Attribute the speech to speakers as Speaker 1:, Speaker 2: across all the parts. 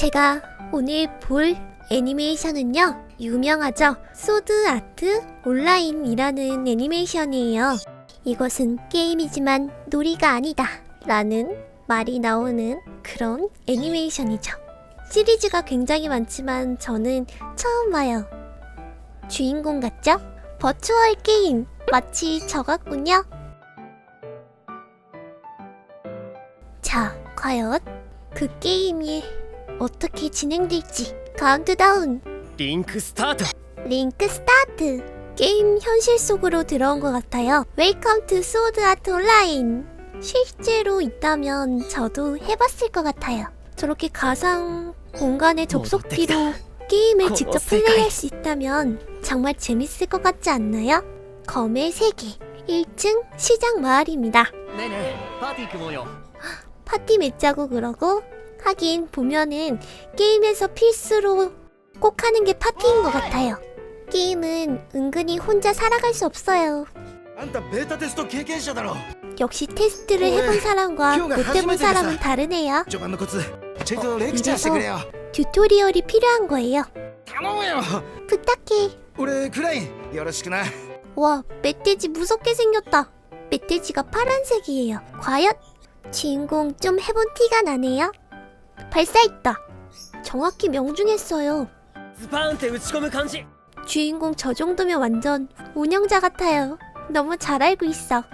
Speaker 1: 제가 오늘 볼 애니메이션은요, 유명하죠? 소드 아트 온라인이라는 애니메이션이에요. 이것은 게임이지만 놀이가 아니다. 라는 말이 나오는 그런 애니메이션이죠. 시리즈가 굉장히 많지만 저는 처음 봐요. 주인공 같죠? 버추얼 게임. 마치 저 같군요. 자, 과연 그 게임이 어떻게 진행될지. 카운트다운.
Speaker 2: 링크 스타트!
Speaker 1: 링크 스타트. 게임 현실 속으로 들어온 것 같아요. 웨이컴 투 소드 아트 온라인 실제로 있다면 저도 해봤을 것 같아요. 저렇게 가상 공간의 접속기로 게임을 그 직접 플레이할 수 있다면 정말 재밌을 것 같지 않나요? 검의 세계. 1층 시장 마을입니다.
Speaker 2: 네네, 파티 규모요.
Speaker 1: 파티 맺자고 그러고 하긴 보면은 게임에서 필수로 꼭 하는 게 파티인 것 같아요. 게임은 은근히 혼자 살아갈 수 없어요.
Speaker 3: あんたベータテスト経験者だろ
Speaker 1: 역시 테스트를 해본 사람과 못 해본 사람은 다르네요.
Speaker 3: 序盤のコツちょいとレクチャーしてくれよ
Speaker 1: 튜토리얼이 필요한 거예요.
Speaker 3: 頼むよ
Speaker 1: 부탁해.
Speaker 3: 俺クラインよろしくな
Speaker 1: 와, 멧돼지 무섭게 생겼다. 멧돼지가 파란색이에요. 과연 주인공 좀 해본 티가 나네요. 발사했다. 정확히 명중했어요. 주인공 저 정도면 완전 운영자 같아요. 너무 잘 알고 있어. 아,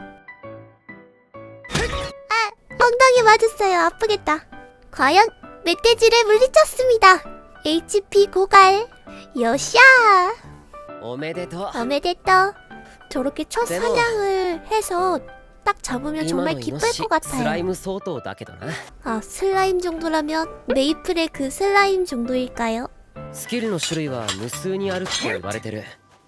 Speaker 1: 엉덩이 맞았어요. 아프겠다. 과연 멧돼지를 물리쳤습니다. HP 고갈. 여샤.
Speaker 2: 오메데토.
Speaker 1: 어메데떠 저렇게 첫 사냥을 해서 딱 잡으면
Speaker 2: 今
Speaker 1: 정말
Speaker 2: のイ
Speaker 1: 기쁠
Speaker 2: ノシ
Speaker 1: 것
Speaker 2: スライ
Speaker 1: 같아요.
Speaker 2: ム相当だけどな
Speaker 1: 아, 슬라임 정도라면 메이플의 그 슬라임 정도일까요?
Speaker 2: スキルの種類は無数にあるって言われてる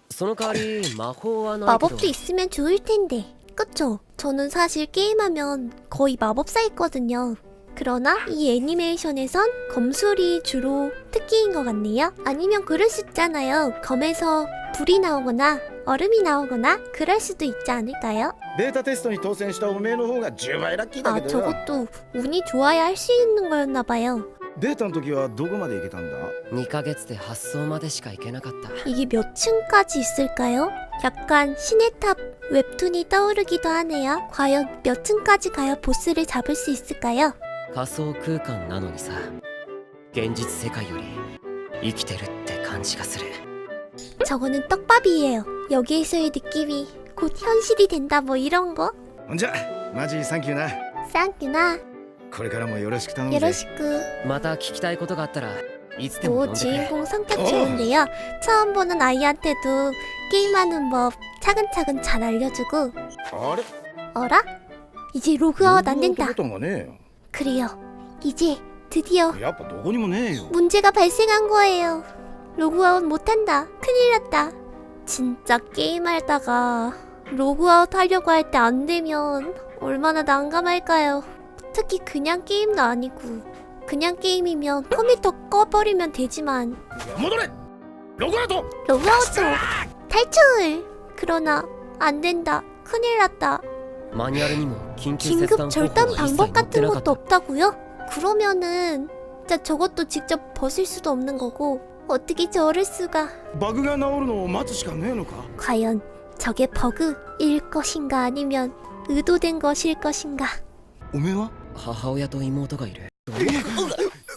Speaker 2: その代わり魔法はないけど
Speaker 1: 마법도 있으면 좋을 텐데. 그쵸? 저는 사실 게임하면 거의 마법사였거든요. 그러나 이 애니메이션에선 검술이 주로 특기인 것 같네요. 아니면 그럴 수 있잖아요. 검에서 불이 나오거나 얼음이 나오거나 그럴 수도 있지 않을까요?
Speaker 3: ベータテストに当選したおめえの方が10倍ラッキーだ
Speaker 1: 아,
Speaker 3: けどよ
Speaker 1: 저것도 운이 좋아야 할 수 있는 거였나 봐요.
Speaker 3: ベータの時はどこまで行けたんだ
Speaker 2: 2ヶ月で発送までしか行けなかった
Speaker 1: 이게 몇 층까지 있을까요? 약간 신의 탑 웹툰이 떠오르기도 하네요. 과연 몇 층까지 가야 보스를 잡을 수 있을까요?
Speaker 2: 仮想空間なのにさ現実世界より生きてるって感じがする
Speaker 1: 저거는 떡밥이에요. 여기에서의 느낌이 곧 현실이 된다 뭐 이런 거?
Speaker 3: ほんじゃマジサンキューな
Speaker 1: 쌍규나
Speaker 3: これからもよろしく頼むぜ
Speaker 1: 요러시쿠
Speaker 2: また聞きたいことがあったらいつでも
Speaker 1: 오
Speaker 2: 呼んでくれ
Speaker 1: 주인공 성격 좋은데요. 처음 보는 아이한테도 게임하는 법 차근차근 잘 알려주고
Speaker 3: あれ
Speaker 1: 어라? 이제 로그아웃 안
Speaker 3: ログアウ
Speaker 1: 된다.
Speaker 3: トボタンがねえよ
Speaker 1: 그래요. 이제 드디어
Speaker 3: やっぱどこにもねえよ
Speaker 1: 문제가 발생한 거예요. 로그아웃 못한다. 큰일 났다. 진짜 게임하다가 로그아웃 하려고 할 때 안 되면 얼마나 난감할까요. 특히 그냥 게임도 아니고 그냥 게임이면 컴퓨터 꺼버리면 되지만
Speaker 3: 로그아웃!
Speaker 1: 로그아웃! 탈출! 그러나 안 된다. 큰일 났다. 긴급 절단 방법 같은 것도 없다고요? 그러면은 진짜 저것도 직접 벗을 수도 없는 거고 어떻게 저럴 수가
Speaker 3: バグが治るのを待つしかねえのか
Speaker 1: 과연 저게 버그일 것인가 아니면 의도된 것일 것인가
Speaker 3: おめえは
Speaker 2: 母親と妹がいる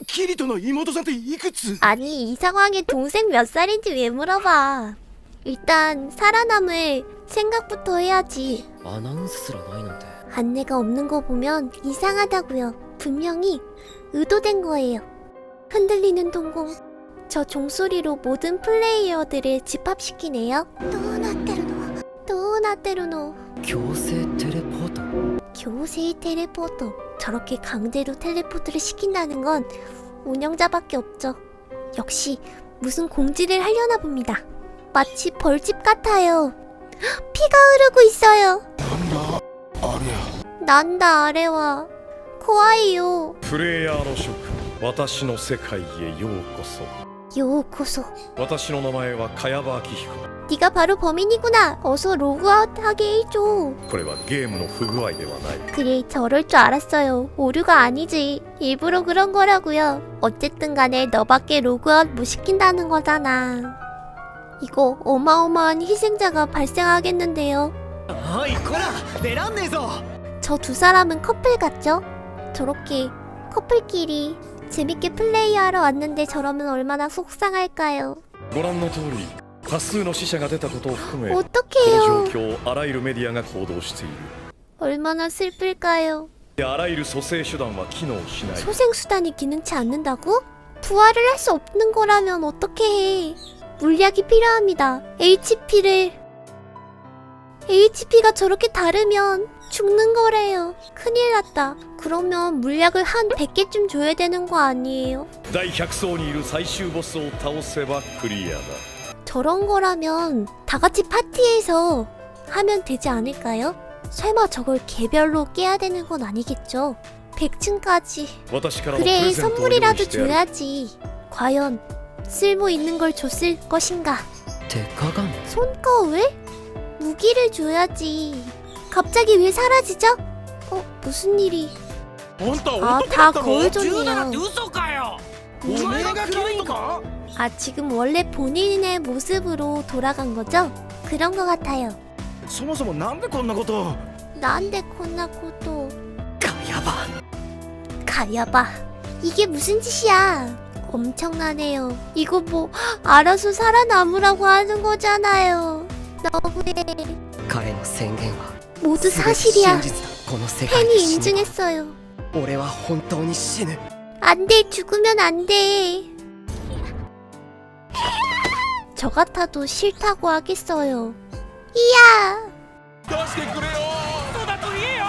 Speaker 3: キリトの妹さんっていくつ
Speaker 1: 아니 이 상황에 동생 몇 살인지 왜 물어봐 일단 살아남을 생각부터 해야지
Speaker 2: アナウンスすらないなんて
Speaker 1: 안내가 없는 거 보면 이상하다고요 분명히 의도된 거예요 흔들리는 동공 저 종소리로 모든 플레이어들을 집합시키네요 또나테르노 또나테르노
Speaker 2: 強制テレポート
Speaker 1: 교세 텔레포터 저렇게 강제로 텔레포트를 시킨다는 건 운영자밖에 없죠. 역시 무슨 공지를 하려나 봅니다. 마치 벌집 같아요. 헉, 피가 흐르고 있어요.
Speaker 3: あれや
Speaker 1: 난다 아래와 코아이요.
Speaker 4: プレイヤーの諸君私の世界へようこそ
Speaker 1: 요코소
Speaker 4: 私の名前は茅場明彦
Speaker 1: 네가 바로 범인이구나 어서 로그아웃하게 해줘
Speaker 4: これはゲームの不具合ではない
Speaker 1: 그래 저럴 줄 알았어요 오류가 아니지 일부러 그런 거라고요 어쨌든 간에 너밖에 로그아웃 못 시킨다는 거잖아 이거 어마어마한 희생자가 발생하겠는데요
Speaker 2: おいこら出らんねえぞ
Speaker 1: 저 두 사람은 커플 같죠? 저렇게 커플끼리 재밌게 플레이하러 왔는데 저러면 얼마나 속상할까요?
Speaker 4: ご覧の通り多数の死者が出たことを含めこの
Speaker 1: 어떡해요
Speaker 4: 状況をあらゆるメディアが報道している
Speaker 1: 얼마나 슬플까요?
Speaker 4: であらゆる蘇生手段は機能しない
Speaker 1: 소생수단이 기능치 않는다고? 부활을 할 수 없는 거라면 어떻게 해? 물약이 필요합니다. HP를 HP가 저렇게 다르면 죽는 거래요. 큰일 났다. 그러면 물약을 한 100개쯤 줘야 되는 거 아니에요?
Speaker 4: 第100層にいる最終ボスを倒せばクリアだ
Speaker 1: 저런 거라면 다 같이 파티에서 하면 되지 않을까요? 설마 저걸 개별로 깨야 되는 건 아니겠죠? 100층까지
Speaker 4: 私からのプ
Speaker 1: 그래
Speaker 4: レゼントを用意
Speaker 1: 선물이라도
Speaker 4: してやる
Speaker 1: 줘야지 과연 쓸모 있는 걸 줬을 것인가
Speaker 2: 手かがみ
Speaker 1: 손거울? 무기를 줘야지 갑자기 왜 사라지죠? 어 무슨 일이
Speaker 3: あんた
Speaker 1: 아
Speaker 3: 男だ
Speaker 1: 다
Speaker 3: ったの
Speaker 1: 거울
Speaker 2: 銃だなんて
Speaker 1: 존이에요
Speaker 2: 嘘かよ
Speaker 3: お前がキリトか
Speaker 1: 아 지금 원래 본인의 모습으로 돌아간 거죠? 그런 거 같아요
Speaker 3: そもそもなんでこんなことを
Speaker 1: 난데 콘나 코도
Speaker 2: ガヤバ
Speaker 1: 가야봐 이게 무슨 짓이야 엄청나네요 이거 뭐 알아서 살아남으라고 하는 거잖아요 너무해
Speaker 2: 彼の宣言は
Speaker 1: 모두
Speaker 2: 全て
Speaker 1: 사실이야
Speaker 2: 真実だこの世界で
Speaker 1: 팬이
Speaker 2: 死ぬ
Speaker 1: 인증했어요
Speaker 2: 俺は本当に死ぬ
Speaker 1: 안돼 죽으면 안돼 저 같아도 싫다고 하겠어요 이야
Speaker 3: 出してくれよそうだと言えよ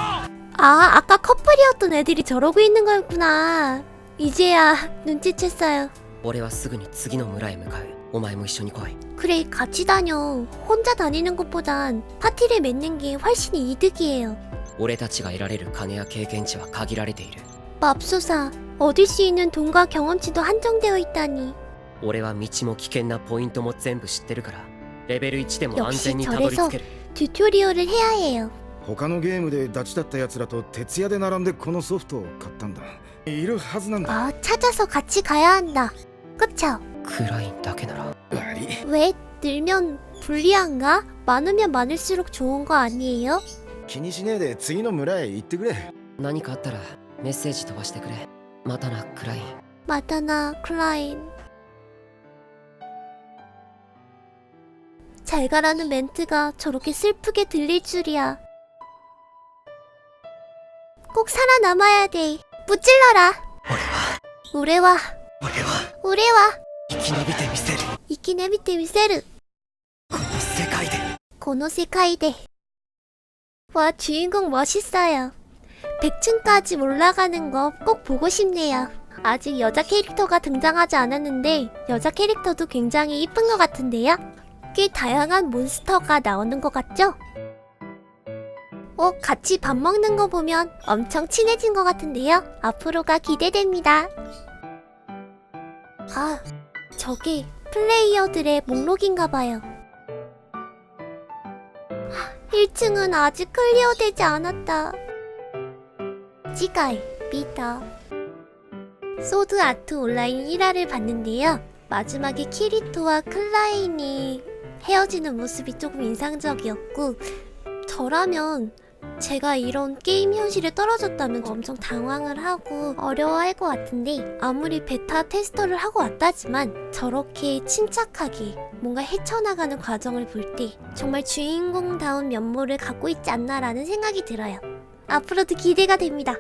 Speaker 1: 아 아까 커플이었던 애들이 저러고 있는 거였구나 이제야 눈치챘어요
Speaker 2: 俺はすぐに次の村へ向かう お前も一緒に来い
Speaker 1: 그래 같이 다녀 혼자 다니는 것보단 파티를 맺는 게 훨씬 이득이에요
Speaker 2: 俺たちが得られる金や経験値は限られている
Speaker 1: 맙소사 얻을 수 있는 돈과 경험치도 한정되어 있다니
Speaker 2: 俺は道も危険なポイントも全部知ってるからレベル1でも安全にたどり着ける
Speaker 1: 튜토리얼을 해야 해요
Speaker 3: 他のゲームでダチだった奴らと徹夜で並んでこのソフトを買ったんだいるはずなんだ
Speaker 1: 아 찾아서 같이 가야 한다 그쵸?
Speaker 2: 暗いんだけなら
Speaker 3: 悪い
Speaker 1: 왜 늘면 불리한가? 많으면 많을수록 좋은 거 아니에요?
Speaker 3: 気にしねえで次の村へ行ってくれ
Speaker 2: 何かあったらメッセージ飛ばしてくれまたなクライン
Speaker 1: 마다나 클라인 잘 가라는 멘트가 저렇게 슬프게 들릴 줄이야 꼭 살아남아야 돼 무찔러라
Speaker 2: 俺は
Speaker 1: 우레와
Speaker 2: 俺は
Speaker 1: 우레와
Speaker 2: 生き延びてみせる
Speaker 1: 이키네비테 미세르
Speaker 2: この世界で
Speaker 1: 고노세카이데 와 주인공 멋있어요 100층까지 올라가는 거 꼭 보고 싶네요 아직 여자 캐릭터가 등장하지 않았는데 여자 캐릭터도 굉장히 이쁜 것 같은데요 꽤 다양한 몬스터가 나오는 것 같죠? 어, 같이 밥 먹는 거 보면 엄청 친해진 것 같은데요 앞으로가 기대됩니다 아 저게 플레이어들의 목록인가 봐요 1층은 아직 클리어되지 않았다. 지가이, 비터. 소드 아트 온라인 1화를 봤는데요. 마지막에 키리토와 클라인이 헤어지는 모습이 조금 인상적이었고, 저라면 제가 이런 게임 현실에 떨어졌다면 엄청 당황을 하고 어려워할 것 같은데 아무리 베타 테스터를 하고 왔다지만 저렇게 침착하게 뭔가 헤쳐나가는 과정을 볼 때 정말 주인공다운 면모를 갖고 있지 않나라는 생각이 들어요. 앞으로도 기대가 됩니다.